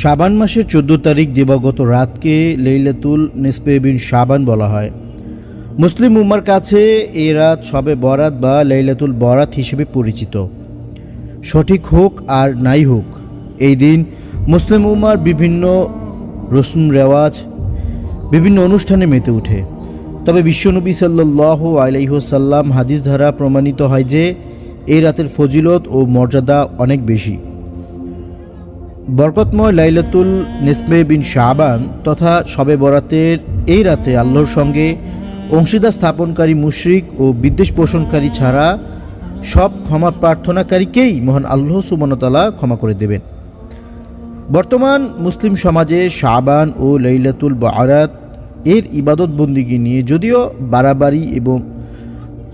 শাবান মাসের চোদ্দ তারিখ দিবাগত রাতকে লেইলাতুল নিসপে বিন শাবান বলা হয়। মুসলিম উম্মার কাছে এ রাত সবে বরাত বা লেইলাতুল বরাত হিসেবে পরিচিত। সঠিক হোক আর নাই হোক, এই দিন মুসলিম উম্মার বিভিন্ন রসুম রেওয়াজ, বিভিন্ন অনুষ্ঠানে মেতে ওঠে। তবে বিশ্বনবী সাল্লাহ আলাইহসাল্লাম হাদিস দ্বারা প্রমাণিত হয় যে এই রাতের ফজিলত ও মর্যাদা অনেক বেশি। বরকতময় লাইলাতুল নিসমে বিন শাবান তথা শবে বরাতের এই রাতে আল্লাহর সঙ্গে অংশীদার স্থাপনকারী মুশরিক ও বিদ্বেষ পোষণকারী ছাড়া সব ক্ষমা প্রার্থনাকারীকেই মহান আল্লাহ সুমনতলা ক্ষমা করে দেবেন। বর্তমান মুসলিম সমাজে শাবান ও লাইলাতুল বারাত এর ইবাদত বন্দিগি নিয়ে যদিও বাড়াবাড়ি এবং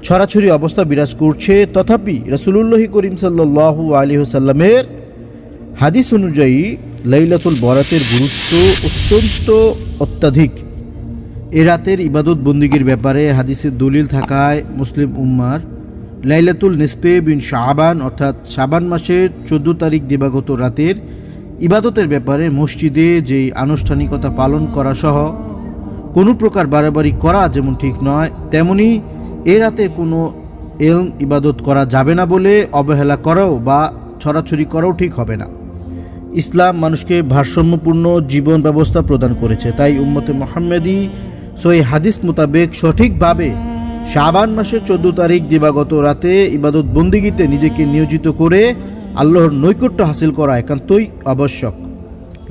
ছড়াছড়ি অবস্থা বিরাজ করছে, তথাপি রসুলুল্লাহি করিম সাল্লু সাল্লাহ আলিহসাল্লামের হাদিস অনুযায়ী, লাইলাতুল বরাতের গুরুত্ব অত্যন্ত অত্যাধিক। এ রাতের ইবাদত বন্দিগির ব্যাপারে হাদিসের দলিল থাকায় মুসলিম উম্মার লাইলাতুল নিসপে বিন শাবান, অর্থাৎ শাবান মাসের চোদ্দ তারিখ দিবাগত রাতের ইবাদতের ব্যাপারে মসজিদে যেই আনুষ্ঠানিকতা পালন করা সহ কোনো প্রকার বাড়াবাড়ি করা যেমন ঠিক নয়, তেমনি এ রাতে কোনো এলম ইবাদত করা যাবে না বলে অবহেলা করাও বা ছড়াছড়ি করাও ঠিক হবে না। ইসলাম মানুষকে ভারসাম্যপূর্ণ জীবন ব্যবস্থা প্রদান করেছে। তাই উম্মতে মোহাম্মদী সই হাদিস মোতাবেক সঠিকভাবে শাবান মাসের চোদ্দ তারিখ দিবাগত রাতে ইবাদত বন্দিগিতে নিজেকে নিয়োজিত করে আল্লাহর নৈকট্য হাসিল করা একান্তই আবশ্যক।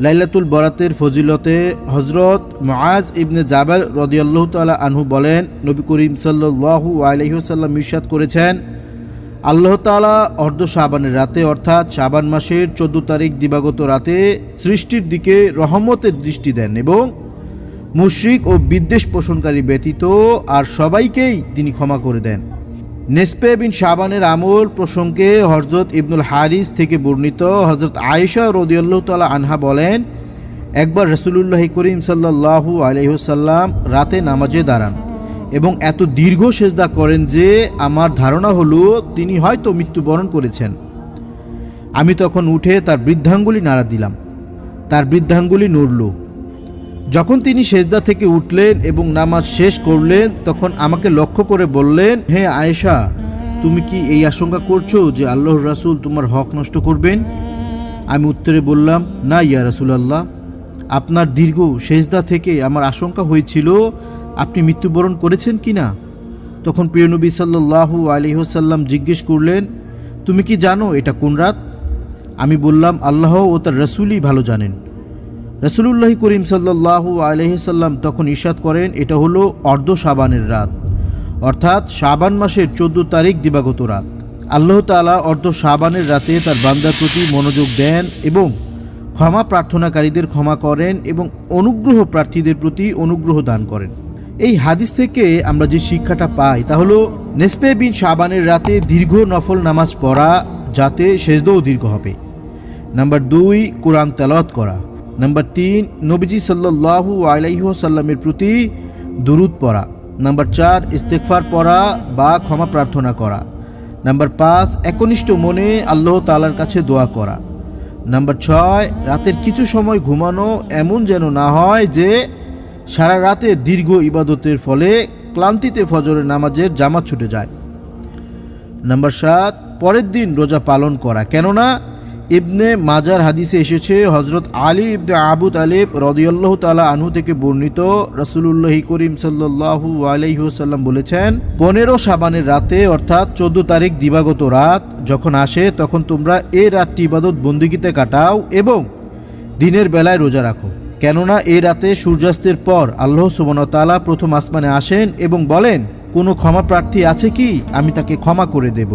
লাইলাতুল বরাতের ফজিলতে হজরত মাজ ইবনে জাবাল রদিয়াল্লাহ তালা আনহু বলেন, নবী করিম সাল্লু আলহিহসাল্লাম ইরশাদ করেছেন আল্লাহ তালা অর্ধ শাবানের রাতে, অর্থাৎ শাবান মাসের চোদ্দ তারিখ দিবাগত রাতে সৃষ্টির দিকে রহমতের দৃষ্টি দেন এবং মুশরিক ও বিদ্বেষ পোষণকারী ব্যতীত আর সবাইকেই তিনি ক্ষমা করে দেন। নেসপে বিন শাবানের আমল প্রসঙ্গে হজরত ইবনুল হারিস থেকে বর্ণিত হজরত আয়েশা রদিয়াল্লাহ তালা আনহা বলেন, একবার রসুলুল্লাহ করিম সাল্লাহু আলহিহসাল্লাম রাতে নামাজে দাঁড়ান। এবং এত দীর্ঘ সেজদা করেন যে আমার ধারণা হলো তিনি হয়তো মৃত্যুবরণ করেছেন। আমি তখন উঠে তার বৃদ্ধাঙ্গুলি নাড়া দিলাম। তার বৃদ্ধাঙ্গুলি নড়ল। যখন তিনি সেজদা থেকে উঠলেন এবং নামাজ শেষ করলেন, তখন আমাকে লক্ষ্য করে বললেন, হে আয়েশা, তুমি কি এই আশঙ্কা করছ যে আল্লাহর রাসূল তোমার হক নষ্ট করবেন? আমি উত্তরে বললাম, না ইয়া রাসুল আল্লাহ আপনার দীর্ঘ সেজদা থেকে আমার আশঙ্কা হয়েছিল আপনি মৃত্যুবরণ করেছেন কি না? তখন প্রিয়নবী সাল্লাহু আলিহসাল্লাম জিজ্ঞেস করলেন, তুমি কি জানো এটা কোন রাত? আমি বললাম, আল্লাহ ও তার রসুলই ভালো জানেন। রসুলুল্লাহ করিম সাল্লাহু আলহিসাল্লাম তখন ইশাদ করেন, এটা হলো অর্ধ সাবানের রাত, অর্থাৎ সাবান মাসের চোদ্দ তারিখ দিবাগত রাত। আল্লাহ তালা অর্ধ সাবানের রাতে তার বান্দার প্রতি মনোযোগ দেন এবং ক্ষমা প্রার্থনাকারীদের ক্ষমা করেন এবং অনুগ্রহ প্রার্থীদের প্রতি অনুগ্রহ দান করেন। এই হাদিস থেকে আমরা যে শিক্ষাটা পাই তা হলো নেসপে বিন শাবানের রাতে দীর্ঘ নফল নামাজ পড়া যাতে সেজদও দীর্ঘ হবে। নাম্বার দুই, কোরআন তেলাওয়াত করা। নাম্বার তিন, নবীজি সাল্লাহু আলাইসাল্লামের প্রতি দুরুদ পড়া। নাম্বার চার ইস্তেকফার পড়া বা ক্ষমা প্রার্থনা করা। নাম্বার পাঁচ, একনিষ্ঠ মনে আল্লাহ তালার কাছে দোয়া করা। নাম্বার ছয়, রাতের কিছু সময় ঘুমানো এমন যেন না হয় যে সারা রাতে দীর্ঘ ইবাদতের ফলে ক্লান্তিতে ফজরের নামাজের জামাত ছুটে যায়। নাম্বার সাত, পরের দিন রোজা পালন করা। কেননা ইবনে মাজার হাদিসে এসেছে হজরত আলী ইবনে আবুদ আলিব রদিয়াল্লাহ তালা আনহু থেকে বর্ণিত রসুলুল্লাহি করিম সাল্লাহু আলহিহসাল্লাম বলেছেন, পনেরো সাবানের রাতে অর্থাৎ চোদ্দ তারিখ দিবাগত রাত যখন আসে তখন তোমরা এ রাতটি ইবাদত বন্দিগিতে কাটাও এবং দিনের বেলায় রোজা রাখো। কেননা এ রাতে সূর্যাস্তের পর আল্লাহ সুবনতালা প্রথম আসমানে আসেন এবং বলেন, কোনো ক্ষমা প্রার্থী আছে কি? আমি তাকে ক্ষমা করে দেব।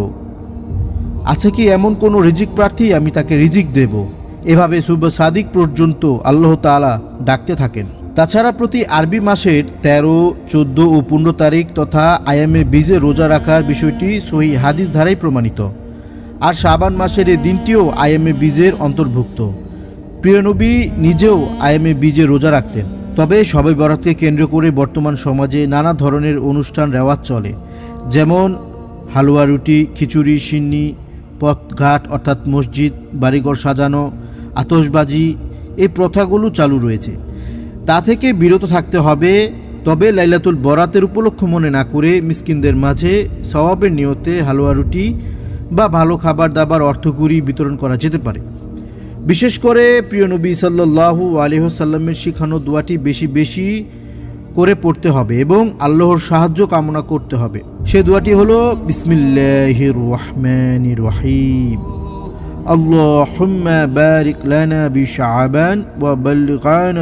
আছে কি এমন কোনো রিজিক প্রার্থী? আমি তাকে রিজিক দেব। এভাবে শুভ সাদিক পর্যন্ত আল্লাহ তালা ডাকতে থাকেন। তাছাড়া প্রতি আরবি মাসের তেরো, চোদ্দ ও পনেরো তারিখ তথা আয়ামে বীজে রোজা রাখার বিষয়টি সহি হাদিস ধারাই প্রমাণিত। আর শাবান মাসের এই দিনটিও আইএমএ বীজের অন্তর্ভুক্ত। প্রিয়নবী নিজেও আয়ামে বীজে রোজা রাখতেন। তবে সবাই বরাতকে কেন্দ্র করে বর্তমান সমাজে নানা ধরনের অনুষ্ঠান রেওয়াজ চলে। যেমন হালুয়া রুটি, খিচুড়ি, সিন্নি, পথঘাট অর্থাৎ মসজিদ, বাড়িঘর সাজানো আতসবাজি এই প্রথাগুলো চালু রয়েছে। তা থেকে বিরত থাকতে হবে, তবে লাইলাতুল বরাতের উপলক্ষ মনে না করে মিসকিনদের মাঝে সওয়াবের নিয়তে হালুয়া রুটি বা ভালো খাবার দাবার অর্থকুরি বিতরণ করা যেতে পারে। বিশেষ করে প্রিয় নবী সাল্লাল্লাহু আলিহসাল্লামের শিখানো দোয়াটি বেশি বেশি করে পড়তে হবে এবং আল্লাহর সাহায্য কামনা করতে হবে। সে দোয়াটি হলো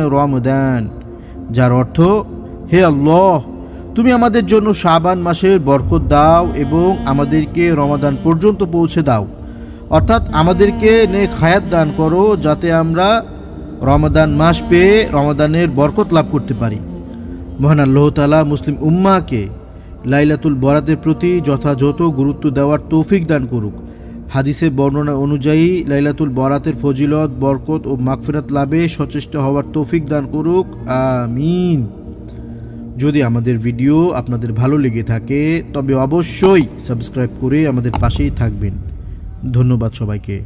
রমাদান। যার অর্থ, হে আল্লাহ, তুমি আমাদের জন্য শাবান মাসের বরকত দাও এবং আমাদেরকে রমাদান পর্যন্ত পৌঁছে দাও। অর্থাৎ আমাদেরকে নেক হায়াত দান করো যাতে আমরা রমাদান মাস পেয়ে রমাদানের বরকত লাভ করতে পারি। মহান আল্লাহ তালা মুসলিম উম্মাকে লাইলাতুল বরাতের প্রতি যথাযথ গুরুত্ব দেওয়ার তৌফিক দান করুক। হাদিসে বর্ণনা অনুযায়ী লাইলাতুল বরাতের ফজিলত, বরকত ও মাগফিরাত লাভে সচেষ্ট হওয়ার তৌফিক দান করুক। আমিন। যদি আমাদের ভিডিও আপনাদের ভালো লেগে থাকে, তবে অবশ্যই সাবস্ক্রাইব করে আমাদের পাশেই থাকবেন। ধন্যবাদ সবাইকে।